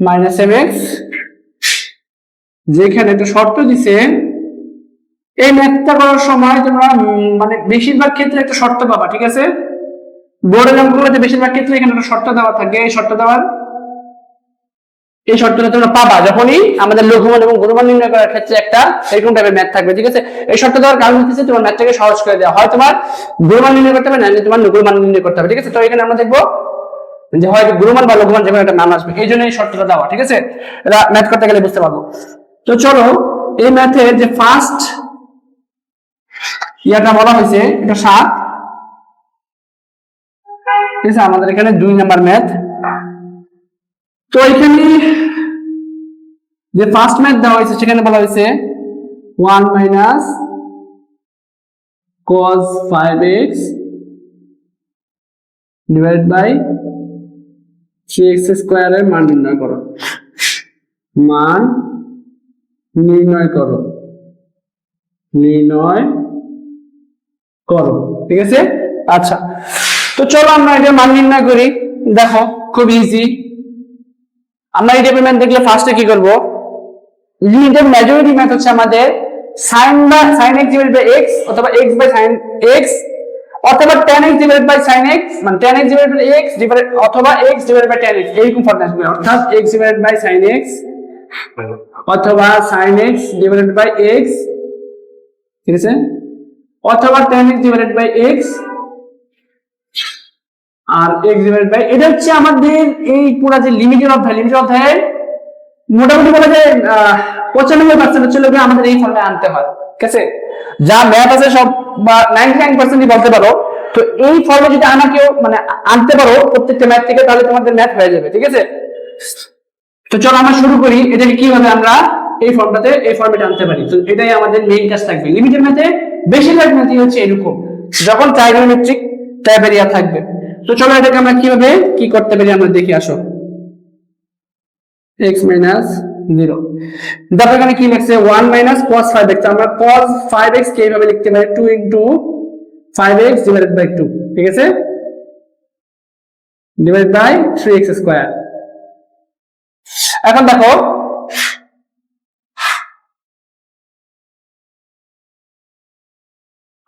Minus M x. যেখানে একটা শর্ত দিছে, এই ম্যাথটা করার সময় তোমরা মানে বেশিরভাগ ক্ষেত্রে একটা শর্ত পাবা, ঠিক আছে? বোর্ডের অঙ্কগুলোতে বেশিরভাগ ক্ষেত্রে এখানে একটা শর্ত দেওয়া থাকে, এই শর্ত দেওয়ার। এই শর্তটা তোমরা পাবা যখনই আমাদের লঘুমান এবং গুণমান নির্ণয় করার ক্ষেত্রে একটা এরকম টাইপের ম্যাথ থাকবে, ঠিক আছে? এই শর্ত দেওয়ার কারণ হচ্ছে তোমার ম্যাথটাকে সহজ করে দেওয়া হয়। তোমার গুণমান নির্ণয় করতে হবে, না তোমার লঘুমান নির্ণয় করতে হবে, ঠিক আছে? তো এখানে আমরা দেখব যে হয়তো গুরুমান বা লঘুমান যেকোনো একটা মান আসবে, এই জন্য এই শর্তটা দেওয়া, ঠিক আছে? এটা ম্যাথ করতে গেলে বুঝতে পারব। তো চলো, এই ম্যাথের যে ফার্স্ট ইয়াটা বলা হয়েছে, এটা সাত। ঠিক আছে, আমাদের এখানে দুই নাম্বার ম্যাথ তো এখানে যে ফার্স্ট ম্যাথ দেওয়া হয়েছে, সেখানে বলা হয়েছে one minus cos 5x divide by three x স্কোয়ারের মান নির্ণয় করো। মান নির্ণয় করো। নির্ণয় করো। ঠিক আছে? আচ্ছা। তো চলো আমরা এটা মান নির্ণয় করি। দেখো, খুব ইজি আমরা এই ম্যাথ দেখলে ফার্স্টে কি করব? লিমিটেড মেজরিটি ম্যাথ হচ্ছে আমাদের সাইন বা সাইন এক্স এক্স অথবা এক্স বাই সাইন এক্স অথবা tan x sin x মানে tan x x অথবা x tan x, এইরকম ফর্মে আসবে। অর্থাৎ x sin x, অথবা sin x x, ঠিক আছে? অথবা tan x x, আর x এটা হচ্ছে আমাদের এই পুরো যে লিমিটেড অধ্যায় লিমিটেড অধ্যায়ের মোটামুটি বলা যায় পঁচানব্বই পার্সেন্ট লোকে আমাদের এই ফর্মে আনতে হয়। ঠিক যা ম্যাথ আছে সব, বা বলতে পারো। তো এই ফর্মে যদি আনা কেউ মানে আনতে পারো প্রত্যেকটা ম্যাথ থেকে, তাহলে তোমাদের ম্যাথ হয়ে যাবে, ঠিক আছে? তো চলো আমরা শুরু করি এটাকে কীভাবে আমরা এই ফর্মটাতে এই ফর্মেটে আনতে পারি। তো এটাই আমাদের মেইন কাজ থাকবে। লিমিটেড ম্যাথে বেশিরভাগ ম্যাথই হচ্ছে এরকম। যখন ট্রাইগোনোমেট্রিক টাইপেরিয়া থাকবে। তো চলো এটাকে আমরা কীভাবে, কি করতে পারি আমরা দেখি আসো। x minus zero. দেখো এখানে কি লিখছে? ওয়ান cos ফাইভ এক্স আমরা cos ফাইভ এক্স কে এইভাবে লিখতে পারি? Two into five x divided by two ঠিক আছে? Divide by three x square এখন দেখো।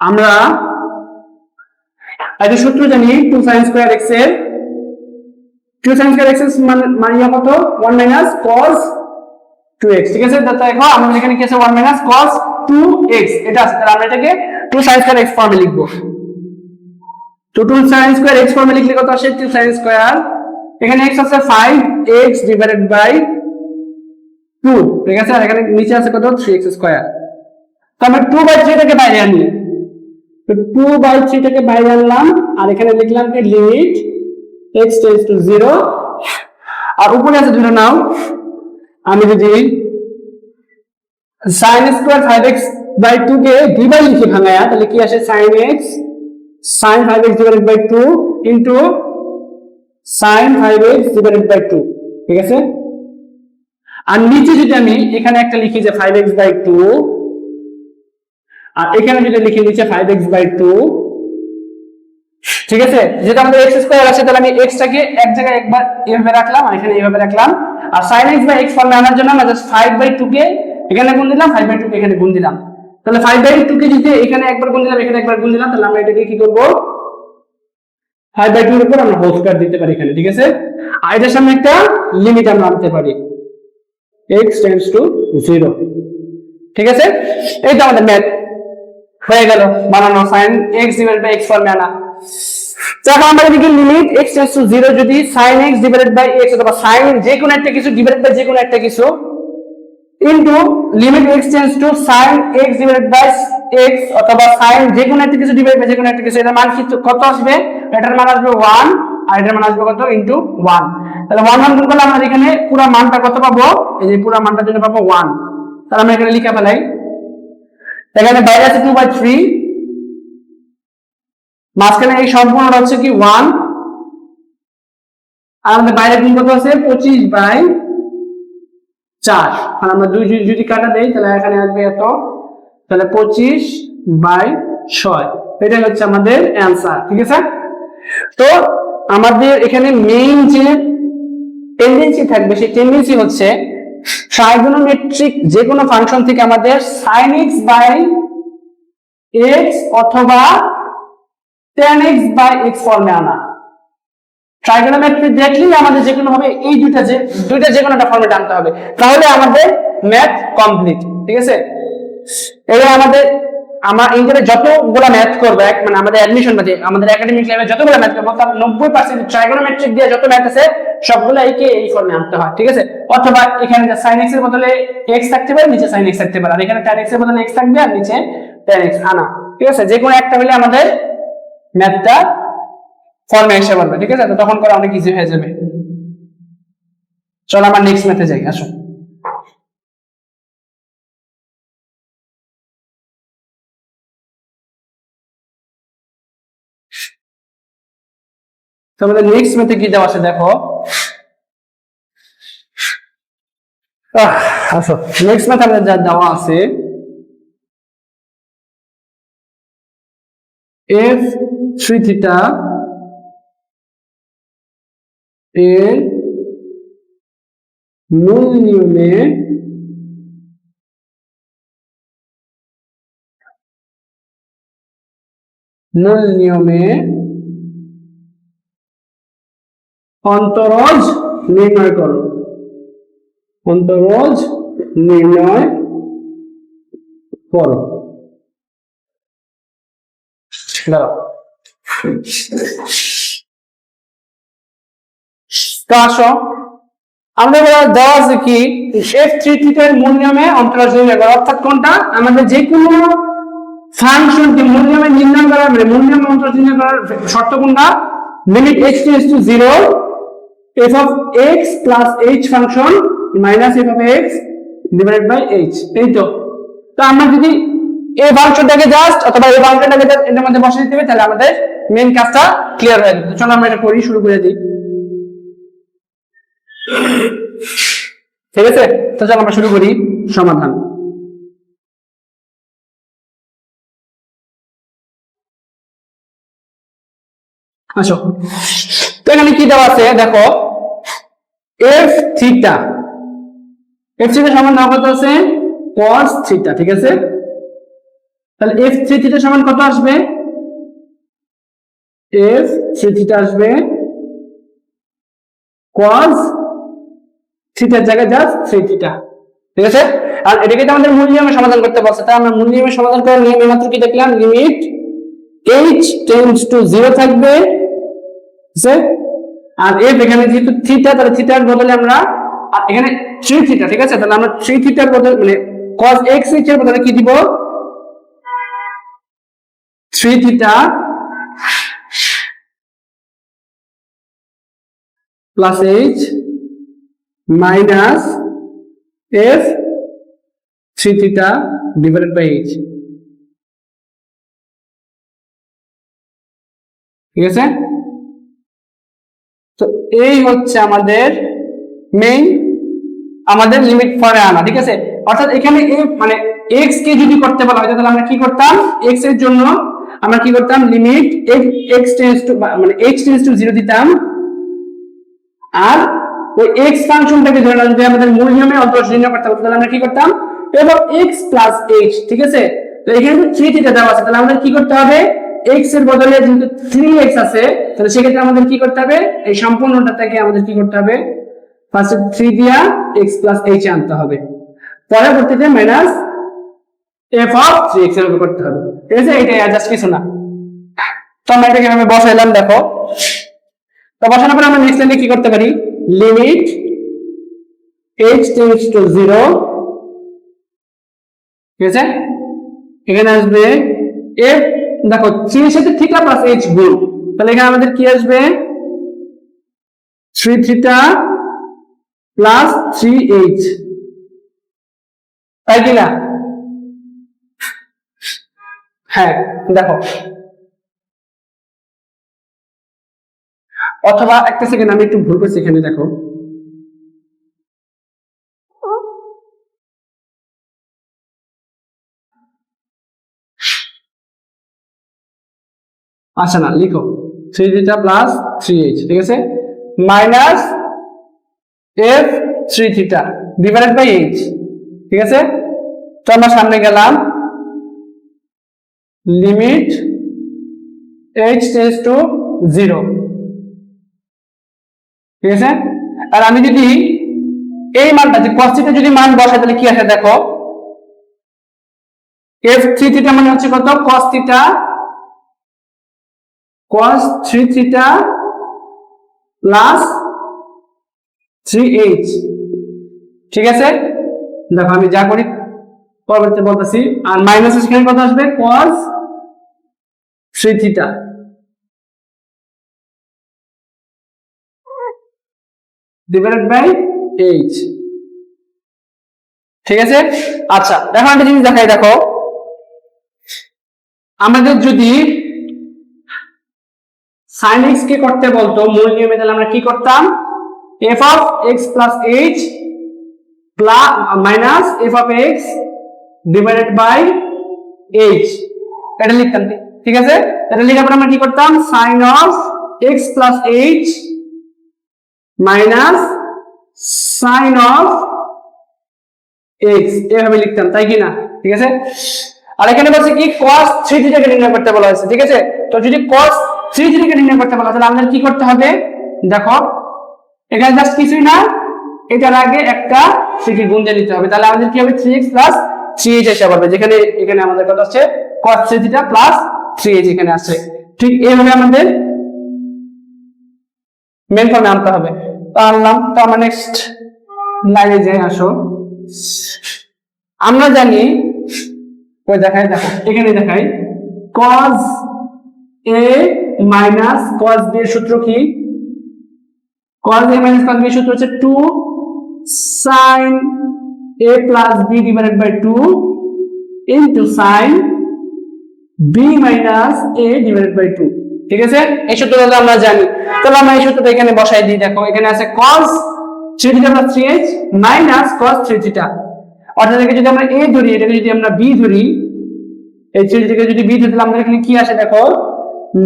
আমরা একটা সূত্র জানি টু সাইন স্কোয়ার এক্সের। টু সাইন স্কোয়ার এক্স মানিয়া কত? ওয়ান কস টু এক্স ঠিক আছে? তো দেখো, আমাদের এখানে কি আছে? One minus cos two x এটা আছে। তাহলে আমরা এটাকে টু সাইন স্কোয়ার এক্স ফর্মে লিখব। তো টু সাইন স্কোয়ার এক্স ফর্মে লিখলে কত আসে? টু সাইন স্কোয়ার এখানে এক্স আছে five x divided by two ঠিক আছে? আর এখানে নিচে আছে কত? থ্রি এক্স স্কোয়ার তো আমরা টু বাই থ্রিটাকে বাইরে আনি। তো টু বাই থ্রিটাকে বাইরে আনলাম, আর এখানে লিখলাম যে limit x tends to zero আর উপরে আছে ধরে নাও। আমি যদি sine square five x by two কে দুই বাই লিখে ভাঙায়া, তাহলে কি আসে? Sine x sine five x divided by two into sine five x divided by two ঠিক আছে? আর নিচে যদি আমি এখানে একটা লিখি যে ফাইভ এক্স বাই টু আর এখানে যদি লিখি নিচে ফাইভ এক্স বাই টু ঠিক আছে? যেটা আমাদের এক্স স্কোয়ার আছে, তাহলে আমি এক্স টাকে এক জায়গায় একবার এভাবে রাখলাম, আর এখানে এভাবে রাখলাম। আর সাইন এক্স বাই এক্স ফর্মে আনার জন্য আমরা জাস্ট ফাইভ বাই টুকে এখানে গুণ দিলাম ফাইভ বাই টু কে এখানে গুণ দিলাম। তাহলে ফাইভ বাই টুকে যদি এখানে একবার গুণ দিলাম, এখানে একবার গুণ দিলাম, তাহলে আমরা এটাকে কি করব? ফাইভ বাই টুর উপর আমরা হোল স্কোয়ার দিতে পারি এখানে, ঠিক আছে? আর এটার সামনে একটা লিমিট আমরা আনতে পারি। এক্স টেন্স টু জিরো ঠিক আছে? এই তো আমাদের ম্যাথ হয়ে গেল, বানানো sine x divide by x ফর্মে আনা। এখন আমরা এদিকে লিমিট x টেন্স টু 0 যদি sin x divided by x অথবা sin যে কোনো একটা কিছু ডিভাইডেড বাই যে কোনো একটা কিছু into limit x tends to sin x divided by x অথবা sin যে কোনো একটা কিছু ডিভাইড বাই যে কোনো একটা কিছু, এটার মান কত আসবে? এটার মান আসবে 1 আর এটার মান আসবে কত? ইনটু 1 তাহলে 1 1 গুণ করলে আমরা এখানে পুরো মানটা কত পাবো? এই যে পুরো মানটার জন্য পাবো 1 তাহলে আমরা এখানে লিখে ফেলাই। এখানে বাইরে আছে 2 বাই 3 মাঝখানে এই সম্পূর্ণটা হচ্ছে কি ওয়ান আর আমাদের বাইরে গুণ কত আছে? পঁচিশ বাই চার। আর আমরা দুই যদি কাটা দেই, তাহলে এখানে আসবে এত। তাহলে পঁচিশ বাই ছয়। এটাই হচ্ছে আমাদের অ্যান্সার ঠিক আছে? তো আমাদের এখানে মেইন যে টেন্ডেন্সি থাকবে, সেই টেন্ডেন্সি হচ্ছে ট্রাইগোনোমেট্রিক যে কোনো ফাংশন থেকে আমাদের সাইন এক্স বাই এক্স অথবা টেন এক্স বাই এক্স ফর্মে আনা ট্রাইগোনোমেট্রি দেখলেই আমাদের যে কোনো ভাবে এই দুইটা যে দুইটা যে কোনো একটা ফর্মে আনতে হবে। তাহলে আমাদের ম্যাথ কমপ্লিট ঠিক আছে? এবার আমাদের, আমার ইন্টারে যতগুলো ম্যাথ করব, এক মানে আমাদের অ্যাডমিশন বাদে, আমাদের একাডেমিক লেভেলে যতগুলো ম্যাথ করব তার নব্বই পার্সেন্ট ট্রাইগোনোমেট্রিক দিয়ে যত ম্যাথ আছে, সবগুলো একে এই ফর্মে আনতে হয়, ঠিক আছে? অথবা এখানে সাইন এক্সের বদলে এক্স থাকতে পারে, নিচে সাইন এক্স থাকতে পারে। আর এখানে tan এক্সের বদলে এক্স থাকবে, আর নিচে tan এক্স আনা, ঠিক আছে? যে কোনো একটা হলে আমাদের ম্যাথটা ফর্মে এসে পড়বে ঠিক আছে? তো তখন করে অনেক ইজি হয়ে যাবে। চলো আমার নেক্সট ম্যাথে যাই আসো। তো আমাদের নেক্সট ম্যাথে কি দেওয়া আছে দেখো? আহ, আসো। নেক্সট ম্যাথে আমাদের যা দেওয়া আছে এফ থ্রি থিটা এর মূল নিয়মে মূল নিয়মে অন্তরজ নির্ণয় করো। অন্তরজ নির্ণয় করো। দাঁড়াও। কি এফ থ্রি থিটার মূল করা অর্থাৎ কোনটা? আমাদের যে কোনো মূল নিয়মে নির্ণয় করার মানে মূল নিয়মে অন্তরাজ নির্ণয় করার শর্ত কোনটা? Limit to zero f of x plus h function minus f of x by h এই তো। তো আমরা যদি এই ফাংশনটাকে জাস্ট অথবা এই ফাংশনটাকে এটার মধ্যে বসে দিতে হবে, তাহলে আমাদের মেইন কাজটা ক্লিয়ার হয়ে যাবে। চলো আমরা এটা করি, শুরু করে দিই। ঠিক আছে? তো চলো আমরা শুরু করি, সমাধান। আসো। তো এখানে কি দেওয়া আছে, দেখো এফ থিটা এফ থিটা সমান নাম কত আছে cos থিটা ঠিক আছে? তাহলে এফ থ্রি থিটা সমান কত আসবে? এফ থ্রি থিটা আসবে cos থিটার জায়গায় জাস্ট থ্রি থিটা ঠিক আছে? আর এটাকে তো আমাদের মূল নিয়মে সমাধান করতে বলছে তাই আমরা মূল নিয়মে সমাধান করার নিয়ম মাত্র কি দেখলাম? Limit h tends to zero থাকবে? আর এফ এখানে যেহেতু থিটা তাহলে থিটার বদলে আমরা এখানে থ্রি থিটা ঠিক আছে? তাহলে আমরা থ্রি থিটার বদলে মানে x h এর বদলে কি দিব? Three plus h minus f three theta divided by h ঠিক আছে? তো এই হচ্ছে আমাদের মেইন আমাদের লিমিট ফরে আনা, ঠিক আছে? অর্থাৎ এখানে মানে এক্স কে যদি করতে বলা হয়, তাহলে আমরা কি করতাম? এক্সের জন্য আমরা কি করতাম? লিমিট এক্স টেন্স টু মানে এক্স টেন্স টু জিরো দিতাম। আর ওই এক্স ফাংশনটাকে ধরে নাও, যদি আমাদের মূল নিয়মে অন্তর নির্ণয় করতে হবে তাহলে আমরা কি করতাম? এবং এক্স প্লাস এইচ ঠিক আছে? তো এখানে থ্রি থিটা দেওয়া আছে। তাহলে আমাদের কি করতে হবে? এক্সের বদলে যেহেতু থ্রি এক্স আছে, তাহলে সেক্ষেত্রে আমাদের কি করতে হবে? এই সম্পূর্ণটা থেকে আমাদের কি করতে হবে? ফার্স্টে থ্রি দিয়া এক্স প্লাস এইচ আনতে হবে। পরবর্তীতে মাইনাস এফ অফ থ্রি এক্সের উপর করতে হবে। ঠিক আছে? এটাই জাস্ট কিছু না। তো আমরা এটাকে আমি বসাইলাম, দেখো। তো বসানোর পরে আমরা নেক্সট লাইনে কি করতে পারি? Limit h tends to zero ঠিক আছে? এখানে আসবে f, দেখো থ্রি এর সাথে থিটা প্লাস h গুণ। তাহলে এখানে আমাদের কি আসবে? Three theta plus three h তাই কি না? হ্যাঁ দেখো। অথবা একটা সেকেন্ড আমি একটু ভুল করছি এখানে দেখো। আচ্ছা না, লিখো। Three theta plus three h ঠিক আছে? Minus f three theta divided by h ঠিক আছে? তো আমরা সামনে গেলাম limit h tends to zero ঠিক আছে? আর আমি যদি এই মানটা, যে থিটা যদি মান বসাই, তাহলে কি আসে দেখো? এফ থ্রি থিটা মানে হচ্ছে কত? cos theta cos three theta plus three h ঠিক আছে? দেখো, আমি যা করি পরবর্তী বলতেছি, আর মাইনাস সেখানে কত আসবে? cos theta divided by h ঠিক আছে? আচ্ছা দেখো একটা জিনিস দেখাই, দেখো। আমাদের যদি সাইন এক্স কে করতে বলতো, মূল নিয়মে তাহলে আমরা কি করতাম? F of x plus h plus minus f of x divided by h এটা লিখতাম ঠিক আছে? লিখার পর আমরা কি করতাম? Sine of x plus h minus sine of x এভাবে লিখতাম, তাই কি না ঠিক আছে? আর এখানে বলছে কি, cos 3 থিটাকে নির্ণয় করতে বলা হয়েছে, ঠিক আছে? তো যদি cos 3 থিটাকে নির্ণয় করতে বলা হয়, তাহলে আমাদের কি করতে হবে? দেখো, এখানে জাস্ট কিছুই না, এটার আগে একটা থেকে গুণ দিয়ে নিতে হবে। তাহলে আমাদের কি হবে? 3x 3h এসে পড়বে, যেখানে, এখানে আমাদের কত আছে cos 3 থিটা 3h এখানে আছে, ঠিক এইভাবে আমাদের মেন ফর্মে আনতে হবে। তো আনলাম, তো আমরা নেক্সট লাইনে আসো। আমরা জানি দেখো, এখানে দেখাই, cos a মাইনাস b এর সূত্র কি? cos a মাইনাস b এর সূত্র হচ্ছে 2 sin a plus b divided by 2 into sin b minus a divided by 2 ঠিক আছে? এই সূত্রটা আমরা জানি। তাহলে আমরা এই সূত্রটা এখানে বসাই দিই। দেখো, এখানে আছে cos 3 theta plus 3h minus cos 3 theta অর্থাৎ এটাকে যদি আমরা a ধরি, এটাকে যদি আমরা b ধরি, এই 3 থেকে যদি b ধরি, তাহলে আমাদের এখানে কি আসে দেখো?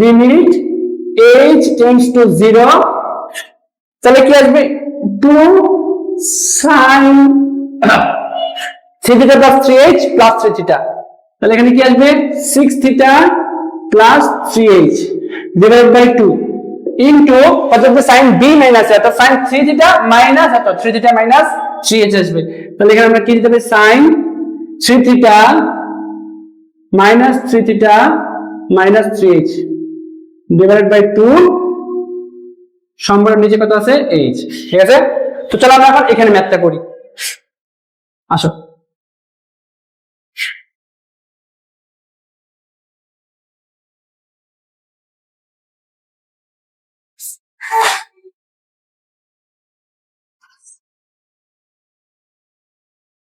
লিমিট h টেন্ডস টু 0 তাহলে কি আসবে? 2 sin 3 theta plus 3h plus 3 theta তাহলে এখানে কি আসবে? 6 theta plus 3h divide by 2 into হবে? sin b মাইনাস এত sin 3 থিটা মাইনাস এত 3 থিটা মাইনাস 3h আসবে। তাহলে এখানে আমরা কি দিতে হবে? sin 3 theta minus 3 theta minus 3h divide by 2 সম্পর্ক নিচে কত আছে? h ঠিক আছে? তো চলো আমরা এখন এখানে ম্যাথটা করি। আসো।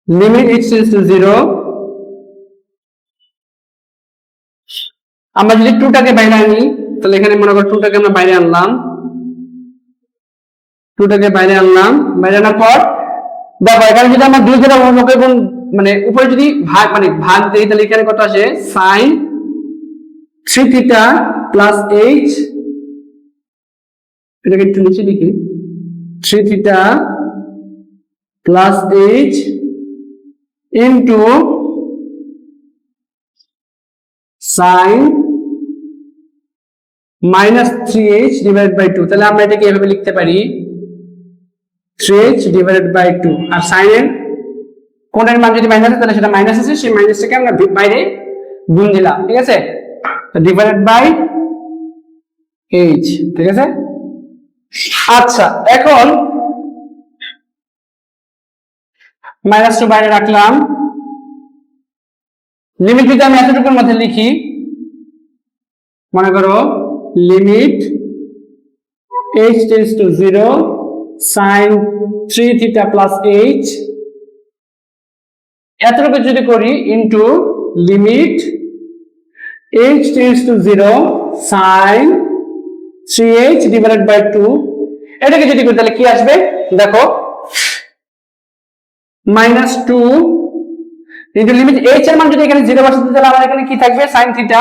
Limit h tends to 0 আমরা যদি 2 টাকে বাইরে আনি, তাহলে এখানে মনে করো 2 টাকে আমরা বাইরে আনলাম। 2 টাকে বাইরে আনলাম। বাইরে আনার পর, দেখো, এখানে যদি আমরা দুই দ্বারা অনুকে গুণ মানে উপরে যদি ভাগ মানে ভাগ দেই, তাহলে এখানে কত আসে? sin 3 থিটা প্লাস h এটাকে একটু নিচে লিখি। 3 theta plus h into sin minus 3h divided by 2 তাহলে আমরা এটাকে এভাবে লিখতে পারি 3h divided by 2 R sin এর কোণের মান যদি মাইনাস তাহলে সেটা মাইনাস আছে সেই মাইনাসটাকে আমরা বাইরে গুণ দিলাম, ঠিক আছে? ডিভাইডেড বাই h, ঠিক আছে? আচ্ছা এখন মাইনাস টু বাইরে রাখলাম। লিমিট যদি আমি এতটুকুর মধ্যে লিখি, মনে করো limit h tends to zero sine three theta plus h এতটুকু যদি করি into limit h tends to zero sine three h divided by two এটাকে যদি করি তাহলে কি আসবে? দেখো minus two into limit h এর মান যদি এখানে জিরো বসাতে তাহলে আমার এখানে কি থাকবে? Sine theta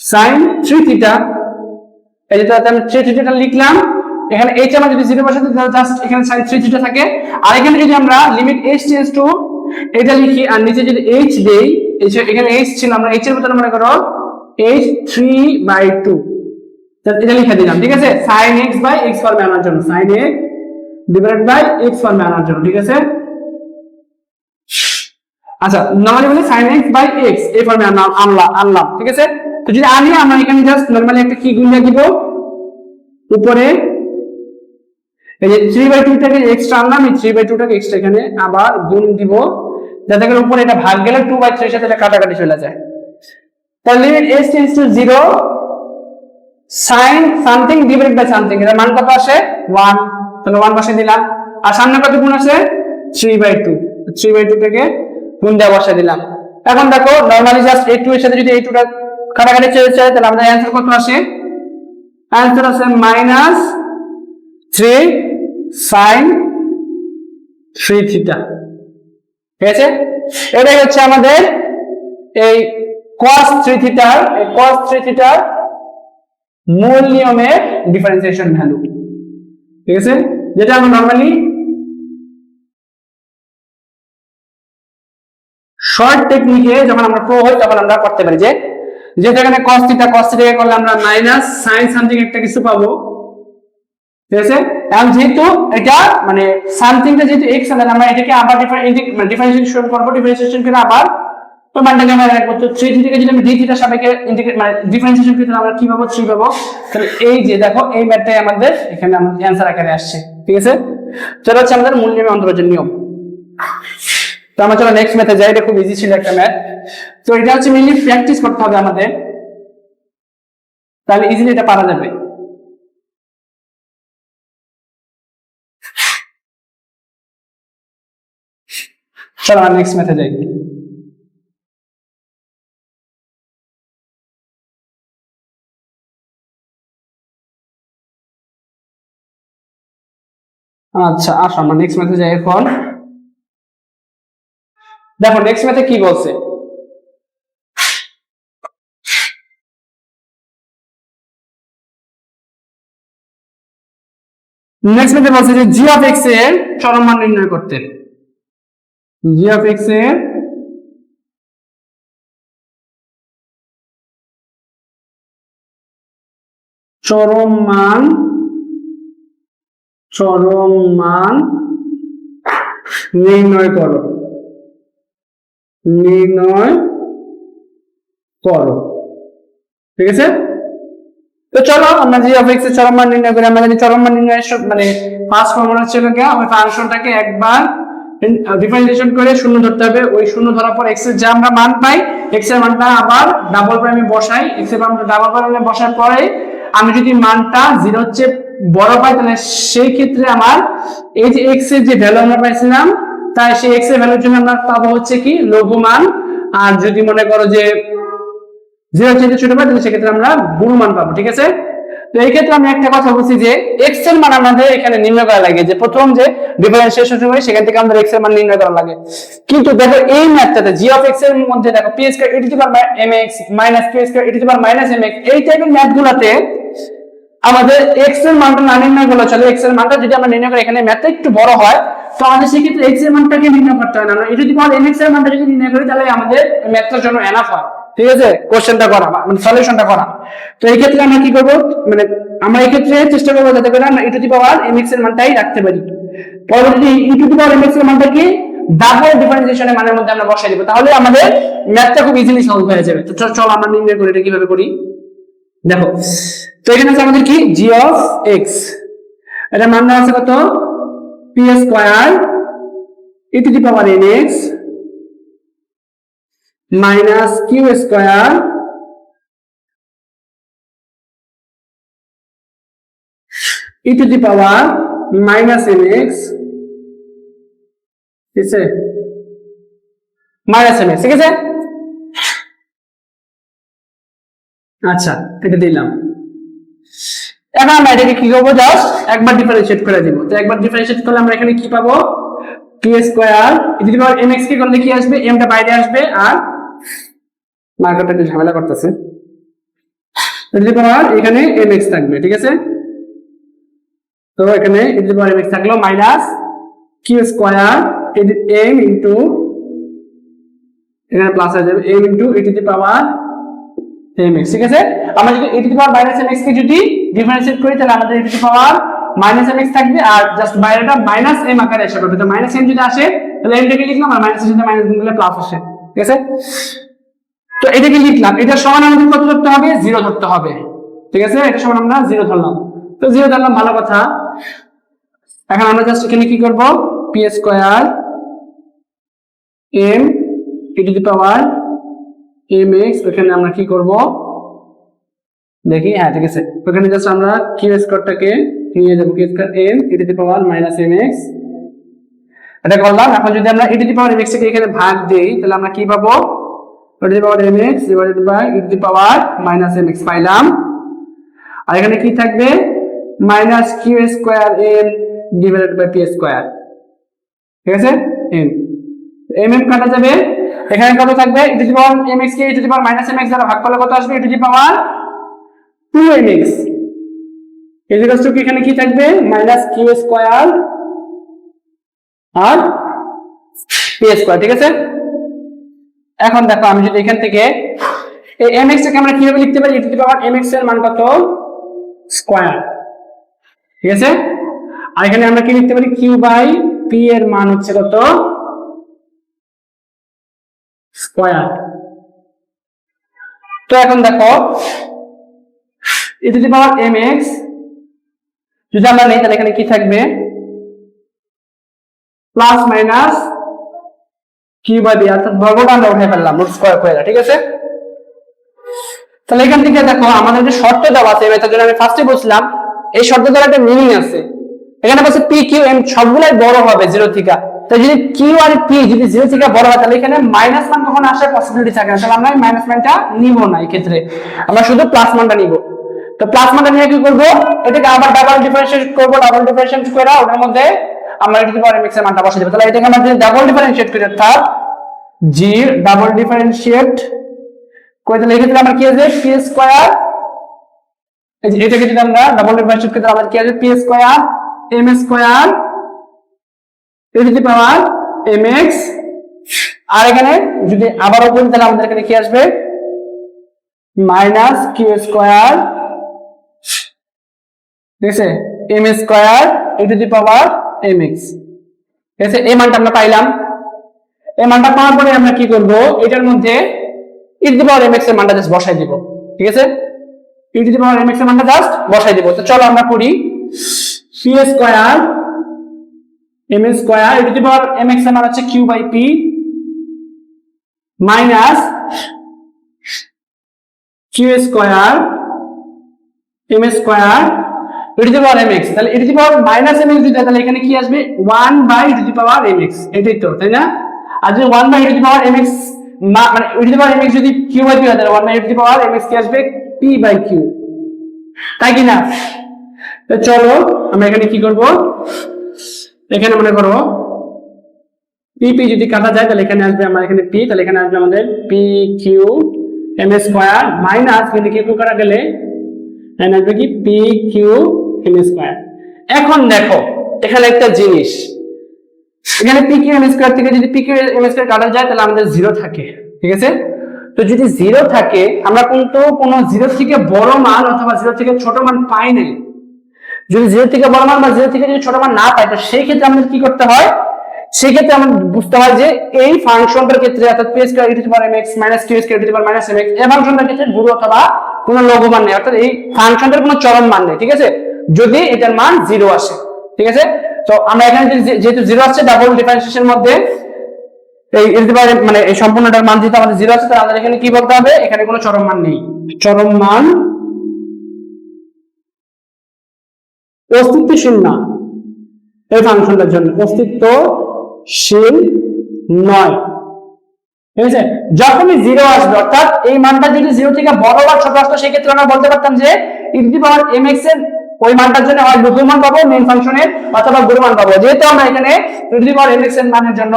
sine three theta এই যে তাহলে আমি থ্রি থিটাটা লিখলাম। এখানে এইচ আমরা যদি জিরো বসাতে তাহলে জাস্ট এখানে সাইন থ্রি থিটা থাকে। আর এখানে যদি আমরা লিমিট এইচ চেঞ্জ টু এটা লিখি, আর নিচে যদি এইচ দেই, এই যে এখানে এইচ ছিল, আমরা এইচ এর বদলে মনে করো এইচ থ্রি বাই টু এটা লিখে দিলাম, ঠিক আছে? সাইন এক্স বাই এক্স ফর্মে আনার জন্য sine x divide by x ফর্মে আনার জন্য, ঠিক আছে? আচ্ছা নর্মালি বলি sin x বাই x, এই ফর্মে আনলাম আনলাম, ঠিক আছে? তো যদি আনি আমরা এখানে জাস্ট নর্মালি একটা কি গুণ দিয়ে দিব? উপরে, এই যে 3 বাই 2 টাকে এক্সট্রা আনলাম, এই 3 বাই 2 টাকে এক্সট্রা এখানে আবার গুণ দিব, যাতে করে উপরে এটা ভাগ গেলে 2 বাই 3 এর সাথে এটা কাটাকাটি চলে যায়। তাহলে limit s tends to 0 sin something divided by something এর মান কত আসে? 1 তাহলে ওয়ান বসে দিলাম। আর সামনে কত গুণ আছে? থ্রি বাই 2 3 বাই টু থেকে গুণ দেওয়া বসে দিলাম। এখন দেখো নরমালি জাস্ট এই টু এর সাথে যদি এই টুটা কাটাকাটি চলে যায়, তাহলে আমাদের অ্যানসার কত আসে? অ্যানসার আছে minus three sine three theta ঠিক আছে? এটাই হচ্ছে আমাদের এই cos 3 থিটার এই cos 3 থিটার মূল নিয়মের ডিফারেন্সিয়েশন ভ্যালু ঠিক আছে? যেটা আমরা নর্মালি শর্ট টেকনিকে যখন আমরা প্রো হই, তখন আমরা করতে পারি যে যেটা এখানে cos থিটা cos থিটা করলে আমরা মাইনাস sin সামথিং একটা কিছু পাবো। ঠিক আছে? এখন যেহেতু এটা মানে সামথিংটা যেহেতু x আমরা এটাকে আবার ডিফারেন্সিয়েশন করব ডিফারেন্সিয়েশন করে আবার ওই মানটাকে আমরা রাখব তো 3 থিটাকে যদি আমি d থিটার সাপেক্ষে ইন্টিগ্রেট মানে ডিফারেন্সিয়েশন করি আমরা কি পাবো? 3 পাবো। তাহলে এই যে দেখো, এই ম্যাথটাই আমাদের এখানে আমাদের অ্যানসার আকারে আসছে। ঠিক আছে? চলো হচ্ছে আমাদের মূল নিয়মে অন্তরজের নিয়ম। তো আমরা চলো নেক্সট ম্যাথে যাই। এটা খুব ইজি ছিল একটা ম্যাথ তো এটা হচ্ছে মেইনলি প্র্যাকটিস করতে হবে আমাদের। তাহলে ইজিলি এটা পারা যাবে। চলো আমরা নেক্সট ম্যাথে যাই। আচ্ছা আসো আমরা নেক্সট ম্যাথে যাই এখন। দেখো নেক্সট ম্যাথে কি বলছে? নেক্সট ম্যাথে বলছে যে জি অফ এক্সের চরম মান নির্ণয় করতে। জি অফ এক্সের চরম মান চরম মান নির্ণয় করো। নির্ণয় করো। ঠিক আছে? তো চলো, আমরা জি অফ এক্সের চরম মান নির্ণয় করি, আমরা চরম মান নির্ণয়ের সব- মানে ফার্স্ট ফর্মুলা ছিল কি ওই ফাংশনটাকে একবার ডিফারেন্সিয়েশন করে শূন্য ধরতে হবে। ওই শূন্য ধরার পর এক্সের যে আমরা মান পাই এক্সের মানটা আবার ডাবল প্রাইমে বসাই। এক্সের মানটা ডাবল প্রাইমে বসার পরে, আমি যদি মানটা জিরো হচ্ছে বড় পাই, তাহলে সেই ক্ষেত্রে আমার এই যে এক্সের যে ভ্যালু আমরা পাইছিলাম, তাই সেই এক্সের ভ্যালুর জন্য আমরা পাবো হচ্ছে কি লঘু মান আর যদি মনে করো যে জিরো ছোট পাই, তাহলে সেক্ষেত্রে আমরা গুণ মান পাবো, ঠিক আছে? তো এই ক্ষেত্রে আমি একটা কথা বলছি যে এক্সের মান আমাদের এখানে নির্ণয় করা লাগে, যে প্রথম যে ডিফারেন্সিয়েশন হয়, সেখান থেকে আমাদের এক্সের মান নির্ণয় করা লাগে। কিন্তু দেখো এই ম্যাথটাতে জি অফ এক্সের মধ্যে দেখো p square power m x minus p square power minus m x এই টাইপের ম্যাথগুলোতে আমাদের এক্সের মানটা না নির্ণয় করলে চলে। এক্সের মানটা যদি আমরা নির্ণয় করি, এখানে ম্যাথটা একটু বড় হয়, তো আমাদের সেক্ষেত্রে এক্সের মানটাকে নির্ণয় করতে হয় না। আমরা যদি পাওয়ার এম এক্সের মানটা যদি নির্ণয় করি, তাহলে আমাদের ম্যাথটার জন্য এনাফ হয়। ঠিক আছে? কোশ্চেনটা করা মানে সলিউশনটা করা। তো এই ক্ষেত্রে আমরা কি করব? মানে আমরা এই ক্ষেত্রে চেষ্টা করব যাতে করে আমরা ই টু দি পাওয়ার এম এক্সের মানটাই রাখতে পারি। পরবর্তী E to the power M এক্সের মানটাকে ডাবল ডিফারেন্সিয়েশনের মানের মধ্যে আমরা বসাই দিব। তাহলে আমাদের ম্যাথটা খুব ইজিলি সলভ হয়ে যাবে। তো চল আমরা নির্ণয় করি এটা কীভাবে করি? দেখো, তো এখানে আছে আমাদের কি? জি অফ এক্স এটা মান দেওয়া আছে কত? P square e to the power n x minus q square e to the power minus n x ঠিক আছে? মাইনাস এন এক্স ঠিক আছে? আচ্ছা এটা দিলাম। এখন আমরা এটাকে কি করব? জাস্ট একবার ডিফারেন্সিয়েট করে দিব। তো একবার ডিফারেন্সিয়েট করলে আমরা এখানে কি পাবো? পি স্কোয়ার যদি পাওয়ার এম এক্স কে করলে কি আসবে? এমটা বাইরে আসবে আর মার্কারটা একটু ঝামেলা করতেছে। যদি পাওয়ার এখানে এম এক্স থাকবে, ঠিক আছে? তো এখানে e to the power mx থাকল minus q square m into এখানে প্লাস হয়ে যাবে। M into e to the power mx ঠিক আছে? আমরা যদি e to the power minus কে যদি ডিফারেন্সিয়েট করি, তাহলে আমাদের e to the power minus থাকবে, আর জাস্ট বাইরেটা মাইনাস m আকারে এসে পড়বে তো মাইনাস যদি আসে, তাহলে m টাকে লিখলাম, আর মাইনাসের সাথে মাইনাস গুণ করলে প্লাস আসে, ঠিক আছে? তো এটাকে লিখলাম এটা সমান আমাদের কত ধরতে হবে? জিরো ধরতে হবে, ঠিক আছে? এটা সমান আমরা জিরো ধরলাম। তো জিরো ধরলাম, ভালো কথা। এখন আমরা জাস্ট এখানে কি করব? P square m e to the power m x ওখানে আমরা কি করব? দেখি হ্যাঁ ঠিক আছে। ওখানে জাস্ট আমরা কিউ স্কোয়ারটাকে নিয়ে যাব q square m e to the power minus m x এটা করলাম, এখন যদি আমরা e to the power m x কে এখানে ভাগ দেই, তাহলে আমরা কি পাবো? E to the power m x divided by e to the power minus m x পাইলাম। আর এখানে কি থাকবে? Minus q square m divided by p square ঠিক আছে? এম এম এম কাটা যাবে? এখানে কত থাকবে? E to the power x K e to power minus x দ্বারা ভাগ করলে কত আসবে? E to the power two m x equals to এখানে কি থাকবে? মাইনাস কিউ স্কোয়ার আর পি স্কোয়ার ঠিক আছে? এখন দেখো, আমি যদি এখান থেকে এই এক্স টাকে আমরা কীভাবে লিখতে পারি? ই টু পাওয়ার এক্সের মান কত? স্কোয়ার ঠিক আছে? আর এখানে আমরা কি লিখতে পারি? কিউ বাই পি এর মান হচ্ছে কত? স্কোয়ার। তো এখন দেখো ই পাওয়ার এম এক্স যদি আমরা নেই, তাহলে এখানে কি থাকবে? প্লাস মাইনাস অর্থাৎ বর্গটা আমরা উঠে ফেললাম স্কোয়ার ঠিক আছে? তাহলে এখান থেকে দেখো, আমাদের যে শর্ত দেওয়া আছে, এবার আমি ফার্স্টে বলছিলাম, এই শর্ত দ্বারা একটা মিনিং আছে। এখানে বলছে পি কিউ এম সবগুলাই বড় হবে জিরো থেকে তো যদি কিউ আর পি যদি জিরো থেকে বড় হয়, তাহলে এখানে মাইনাস মান কখনো আসার পসিবিলিটি থাকে না। তাহলে আমরা মাইনাস মানটা নিব না এই ক্ষেত্রে আমরা শুধু প্লাস মানটা নিব। তো প্লাস মানটা নিয়ে কি করব? এটাকে আবার ডাবল ডিফারেন্সিয়েট করব ডাবল ডিফারেন্সিয়েট করে ওটার মধ্যে আমরা এটি পাওয়ার এম মানটা বসে দেবো। তাহলে এটাকে আমরা যদি ডাবল ডিফারেন্সিয়েট করি, অর্থাৎ জি ডাবল ডিফারেন্সিয়েট করে, তাহলে এক্ষেত্রে আমরা কি আছে পি স্কোয়ার এটাকে যদি আমরা ডাবল ডিফারেন্সিয়েট করি, তাহলে আমাদের কি আছে p square m square e to the power m x. আর এখানে যদি আবারও করি তাহলে আমাদের এখানে কি আসবে? Minus q square. ঠিক আছে? M square e to the power m x. ঠিক আছে? এই মানটা আমরা পাইলাম। এই মানটা পাওয়ার পরে আমরা কি করব? এটার মধ্যে e to the power M এক্সের মানটা জাস্ট বসাই দিব। ঠিক আছে? E to the power M এক্সের মানটা জাস্ট বসাই দিব। তো চলো আমরা করি p square m square e to the m এক্সের মান হচ্ছে q by p minus q square m square e to the m x তাহলে e to the minus m x দিতে তাহলে এখানে কি আসবে? One by e to power m x এটাই তো, তাই না? আর যদি one by e to power m x মানে e to power m x যদি কিউ বাই পি হয়, তাহলে one by e to power m x কি আসবে? পি বাই কিউ তাই কি না? তো চলো, আমরা এখানে কি করব? এখানে মনে করো পি পি যদি কাটা যায়, তাহলে এখানে আসবে আমার এখানে পি তাহলে এখানে আসবে আমাদের p q m square minus কিন্তু কিউ কাটা গেলে, এখানে আসবে কি পি কিউ এম স্কোয়ার এখন দেখো, এখানে একটা জিনিস। এখানে পি কিউ এম স্কোয়ার থেকে যদি পি কিউ এম স্কোয়ার কাটা যায়, তাহলে আমাদের জিরো থাকে, ঠিক আছে? তো যদি জিরো থাকে, আমরা কিন্তু কোনো জিরো থেকে বড় মান অথবা জিরো থেকে ছোট মান পাই নাই। যদি জিরো থেকে বড় মান বা জিরো থেকে যদি ছোট মান না পাই, তো সেই ক্ষেত্রে আমাদের কি করতে হয়? সেই ক্ষেত্রে আমাদের বুঝতে হয় যে এই ফাংশনটার ক্ষেত্রে অর্থাৎ p square power x minus q power minus এই ফাংশনটার ক্ষেত্রে গুরু অথবা কোনো লঘু মান নেই। অর্থাৎ এই ফাংশনটার কোনো চরম মান নেই, ঠিক আছে? যদি এটার মান জিরো আসে, ঠিক আছে? তো আমরা এখানে যেহেতু জিরো আসছে ডাবল ডিফারেন্সিয়েশন মধ্যে এই পাওয়ার মানে এই সম্পূর্ণটার মান যেহেতু আমাদের জিরো আছে, তাহলে আমাদের এখানে কি বলতে হবে? এখানে কোনো চরম মান নেই। চরম মান অস্তিত্বশীল না। এই ফাংশনটার জন্য অস্তিত্বশীল নয়। ঠিক আছে? যখনই জিরো আসবে, অর্থাৎ এই মানটা যদি জিরো থেকে বড় বা ছোট আসতো, সেক্ষেত্রে আমরা বলতে পারতাম যে ই টু পাওয়ার এম এক্সের ওই মানটার জন্য হয় লঘু মান পাবো মেন ফাংশনের অথবা গুরু মান পাবো। যেহেতু আমরা এখানে ই টু পাওয়ার এম এক্সের মানের জন্য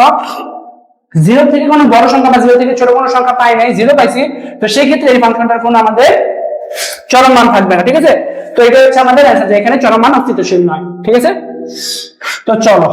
জিরো থেকে কোনো বড় সংখ্যা বা জিরো থেকে ছোট কোনো সংখ্যা পাই নাই জিরো পাইছি, তো সেই ক্ষেত্রে এই ফাংশনটার কোনো আমাদের চরম মান থাকবে না। ঠিক আছে? তো এটা হচ্ছে আমাদের অ্যান্সার যে এখানে চলমান অস্তিত্বশীল নয় ঠিক আছে? তো চলো।